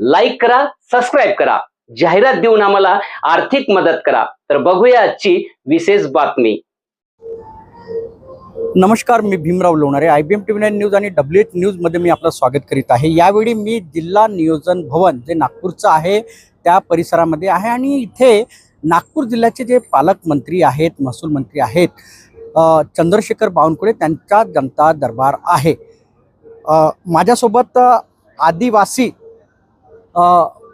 Like करा subscribe करा. जाहिरात देऊन आम्हाला आर्थिक मदत करा. तर बघूया आजची विशेष बातमी. नमस्कार मी Bhimrao Lonare. I B M T V nine news आणि डब्ल्यू एच न्यूजमध्ये मी आपलं स्वागत करीत आहे. यावेळी मी जिल्हा नियोजन भवन जे नागपूरचं आहे त्या परिसरामध्ये आहे आणि इथे नागपूर जिल्ह्याचे जे पालकमंत्री आहेत महसूल मंत्री आहेत चंद्रशेखर बावनकुळे त्यांचा जनता दरबार आहे. माझ्यासोबत आदिवासी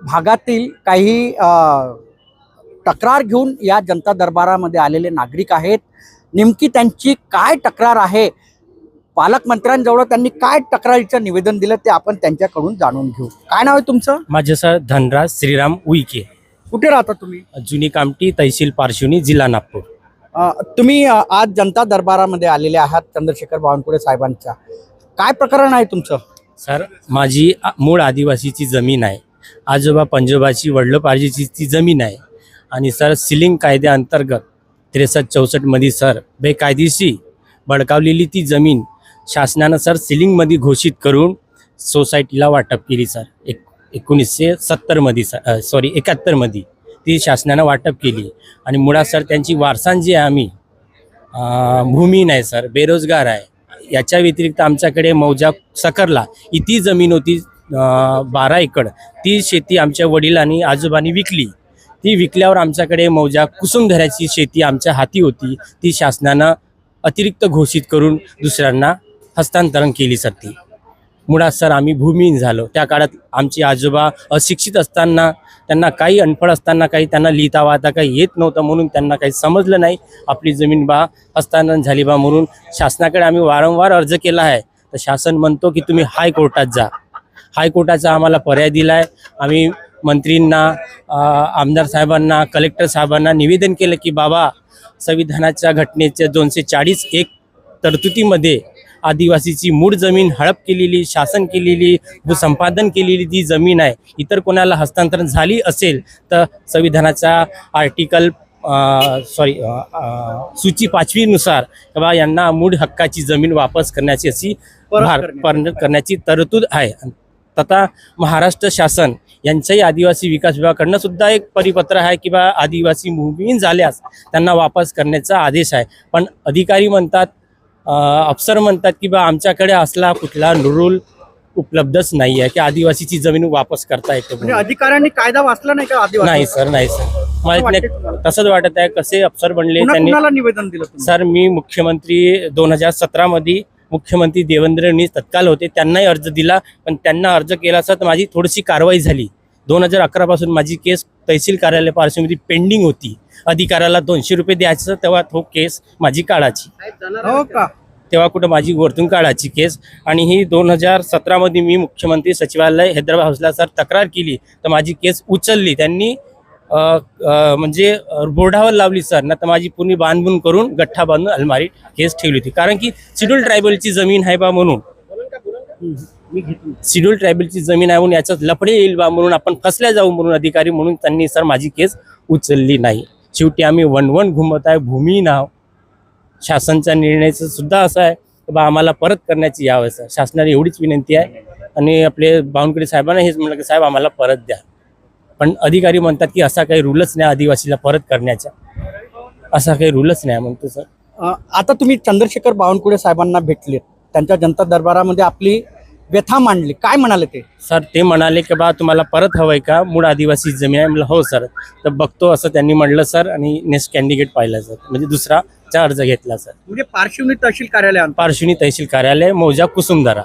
भागातील काही तक्रार घेऊन या जनता दरबारामध्ये आलेले नागरिक आहेत. नेमकी त्यांची काय तक्रार आहे? पालकमंत्र्यांजवळ त्यांनी काय तक्रारीचं निवेदन दिलं ते आपण त्यांच्याकडून जाणून घेऊ. काय नाव आहे तुमचं? माझं सर धनराज श्रीराम उईके. कुठे राहता तुम्ही? जुनी कामठी तहसील पारशिवनी जिल्हा नागपूर. तुम्ही आज जनता दरबारामध्ये आलेले आहात चंद्रशेखर बावनकुळे साहेबांच्या. काय प्रकरण आहे तुमचं? सर माझी मूळ आदिवासीची जमीन आहे. आजोबा पंजोबाची वडलोपार्जीची ती जमीन आहे. आणि सर सिलिंग कायद्याअंतर्गत त्रेसष्ट चौसष्टमध्ये सर बेकायदेशीर बडकावलेली ती जमीन शासनानं सर सिलिंगमध्ये घोषित करून सोसायटीला वाटप केली सर. एक एकोणीसशे सत्तरमध्ये सर सॉरी एकाहत्तरमध्ये ती शासनानं वाटप केली. आणि मुळात सर त्यांची वारसां जी आहे आम्ही भूमीन आहे सर बेरोजगार आहे. याच्या व्यतिरिक्त आमच्याकडे मौजा सकरला ही जमीन होती बारा एकड. ती शेती आमच्या वडिलांनी आजोबांनी विकली. ती विकल्यावर आमच्याकडे मौजा कुसुमधऱ्याची शेती आमच्या हाती होती. ती शासनानं अतिरिक्त घोषित करून दुसऱ्यांना हस्तांतरण केली जाते मुळात सर आम्ही भूमिहीन झालो. त्या काळात आमचे आजोबा अशिक्षित असताना त्यांना काही अनफळ असताना काही त्यांना लिहिता वाहता काही येत नव्हतं म्हणून त्यांना काही समजलं नाही. आपली जमीन बा हस्तांतरण झाली बा म्हणून शासनाकडे आम्ही वारंवार अर्ज केला आहे. तर शासन म्हणतो की तुम्ही हायकोर्टात जा. हायकोर्टाचा आम्हाला पर्याय दिला आहे आम्ही मंत्रींना आमदार साहेबांना कलेक्टर साहेबांना निवेदन केलं की बाबा संविधानाच्या घटनेच्या दोनशे चाळीस एक तरतुदीमध्ये आदिवासीची मूळ जमीन हडप केलेली शासन केलेली भूसंपादन केलेली ती जमीन आहे इतर कोणाला हस्तांतरण झाली असेल तर संविधानाच्या आर्टिकल सॉरी सूची पाचवीनुसार बाबा यांना मूळ हक्काची जमीन वापस करण्याची अशी करण्याची तरतूद आहे. तथा महाराष्ट्र शासन यांच्याही आदिवासी विकास विभागाकडनं सुद्धा एक परिपत्र आहे की बा आदिवासी भूमिहीन झाल्यास त्यांना वापस करण्याचा आदेश आहे. पण अधिकारी म्हणतात अफसर म्हणतात की बा आमच्याकडे असला कुठला रूल उपलब्धच नाही आहे की आदिवासीची जमीन वापस करता येते म्हणजे. अधिकाऱ्यांनी कायदा वाचला नाही का नाही सर नाही सर. इथले- तुम्हाला? तसंच वाटत आहे. कसे अफसर बनले त्यांनी निवेदन दिलं सर मी मुख्यमंत्री दोन हजार सतरामध्ये मुख्यमंत्री देवेंद्र फडणवीस तत्काल होते त्यांनाही अर्ज दिला पण त्यांना अर्ज केला असता तर माझी थोडीशी कारवाई झाली. दोन हजार अकरापासून माझी केस तहसील कार्यालय पार्श्वमध्ये पेंडिंग होती. अधिकाऱ्याला दोनशे रुपये द्यायचं तेव्हा तो केस माझी काढाची हो तेव्हा कुठं माझी वरतून काढाची केस. आणि ही दोन हजार सतरामध्ये मी मुख्यमंत्री सचिवालय हैदराबाद हाऊसला सर तक्रार केली तर माझी केस उचलली. त्यांनी म्हणजे बोर्डावर लावली सर. ना तर माझी पूर्ण बांधबून करून गठ्ठा बांधून अलमारी केस ठेवली होती. कारण की शेड्यूल ट्रायबलची जमीन आहे बा म्हणून. शेड्यूल ट्रायबलची जमीन आहे म्हणून याच्यात लफडे येईल बा म्हणून आपण फसल्या जाऊ म्हणून अधिकारी म्हणून त्यांनी सर माझी केस उचलली नाही. शेवटी आम्ही वन वन घुमत आहे भूमी नाव. शासनच्या निर्णयाचं सुद्धा असं आहे की बा आम्हाला परत करण्याची यावं सर. शासनाने एवढीच विनंती आहे. आणि आपले बावनकुळे साहेबांना हेच म्हणलं की साहेब आम्हाला परत द्या. पण अधिकारी म्हणतात की असा काही रूलच नाही आदिवासीला परत करण्याचा. असा काही रूलच नाही म्हणतो सर अ, आता तुम्ही चंद्रशेखर बावनकुळे साहेबांना भेटले. त्यांच्या जनता दरबारामध्ये आपली व्यथा मांडली. काय म्हणाले ते? सर ते म्हणाले की बा तुम्हाला परत हवंय का? मूळ आदिवासी जमीन आहे. म्हणलं हो सर तर बघतो असं त्यांनी म्हणलं सर आणि नेक्स्ट कॅन्डिडेट पाहिला सर म्हणजे दुसरा चा अर्ज घेतला सर म्हणजे पार्श्वनी तहसील कार्यालय पारशिवनी तहसील कार्यालय मौजा कुसुमदारा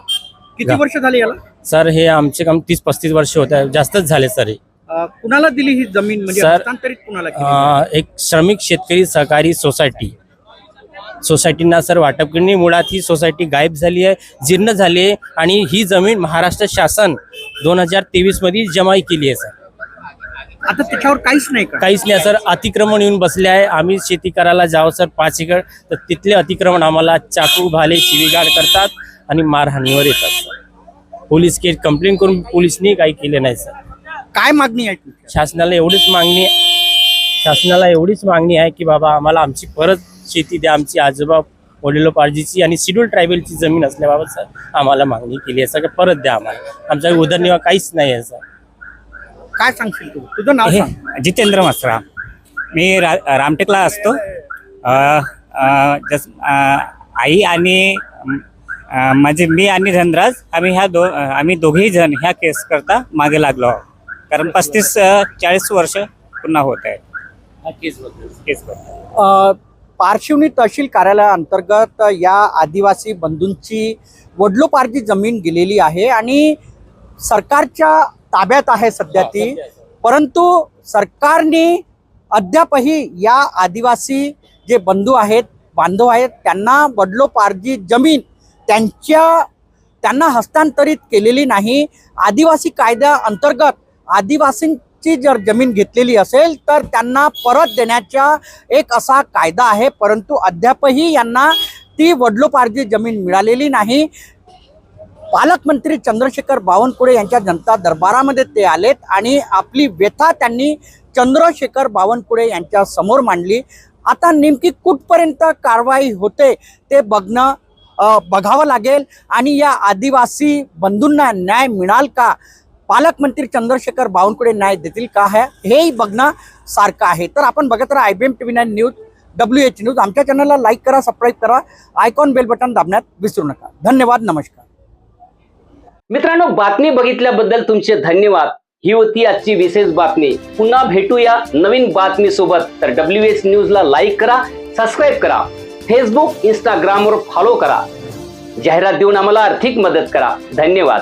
किती वर्ष झाली याला? सर हे आमचे काम तीस पस्तीस वर्ष होत आहे. जास्तच झाले सर हे. कुणाला दिली ही जमीन? म्हणजे सर, हस्तांतरित कुणाला केली? अं, एक श्रमिक शेतकरी सहकारी सोसायटी. सोसायटींना सर वाटप करणे मुळात ही सोसायटी गायब झाली आहे जीर्ण झाली आहे आणि ही जमीन महाराष्ट्र शासन दोन हजार तेवीसमध्ये जमाई केली आहे सर. आता त्याच्यावर काहीच नाही का? काहीच नाही सर. अतिक्रमण येऊन बसले आहे. आम्ही शेती करायला जावं सर. पाच एकर तर तिथले अतिक्रमण आम्हाला चाकू भाले शिवीगाळ करतात आणि मारहाणीवर येतात पोलीस केस कंप्लेंट करून पोलिसनी काही केले नाही सर. काय मागणी आहे तुमची? शासनाला एवढीच मागणी शासनाला एवढीच मागणी आहे की बाबा आम्हाला आमची परत शेती द्या आमची आजोबा वडिलोपार्जीची आणि शेड्यूल ट्रायबलची जमीन असल्याबाबत सर आम्हाला मागणी केली आहे. सगळं परत द्या आम्हाला. आमचा उदरनिर्वाह काहीच नाही आहे सर. काय सांगशील तू? तुझं नाव हे सांग. जितेंद्र मसरा मी रा रामटेकला असतो. अ, अ, जस अ, आई आणि अ, म्हणजे मी आणि धनराज आम्ही ह्या दो आम्ही दोघेही जण ह्या केस करता मागे लागलो आहोत. कारण पस्तीस चाळीस वर्ष पुन्हा होत आहे पार्श्वनी तहसील कार्यालयाअंतर्गत या आदिवासी बंधूंची वडलोपार्जी जमीन गेलेली आहे आणि सरकारच्या ताब्यात आहे सध्या ती. परंतु सरकारने अद्यापही या आदिवासी जे बंधू आहेत बांधव आहेत त्यांना वडलोपार्जी जमीन त्यांच्या त्यांना हस्तांतरित केलेली नाही. आदिवासी कायद्या अंतर्गत आदिवासींची जर जमीन घेतलेली असेल तर त्यांना परत देण्याचा एक असा कायदा आहे. परंतु अद्यापही यांना ती वडलोपार्जी जमीन मिळालेली नाही. पालकमंत्री चंद्रशेखर बावनकुळे यांच्या जनता दरबारामध्ये ते आलेत आणि आपली व्यथा त्यांनी चंद्रशेखर बावनकुळे यांच्या समोर मांडली. आता नेमकी कुठपर्यंत कारवाई होते ते बघणं बघावं लागेल. आणि या आदिवासी बंधूंना न्याय मिळाल का? पालकमंत्री चंद्रशेखर बावनकुळे न्याय देतील का हे हेही बघणं सारखं आहे. तर आपण बघत राहा I B M T V nine news W H news. आमच्या चॅनलला लाईक करा सबस्क्राईब करा. आयकॉन बेल बटन दाबण्यात विसरू नका. धन्यवाद नमस्कार. मित्रांनो बातमी बघितल्याबद्दल तुमचे धन्यवाद. ही होती आजची विशेष बातमी. पुन्हा भेटूया नवीन बातमी सोबत तर डब्ल्यू एच न्यूजला लाईक करा सबस्क्राईब करा. फेसबुक इंस्टाग्रामवर फॉलो करा. जाहिरात देऊन आम्हाला आर्थिक मदत करा. धन्यवाद.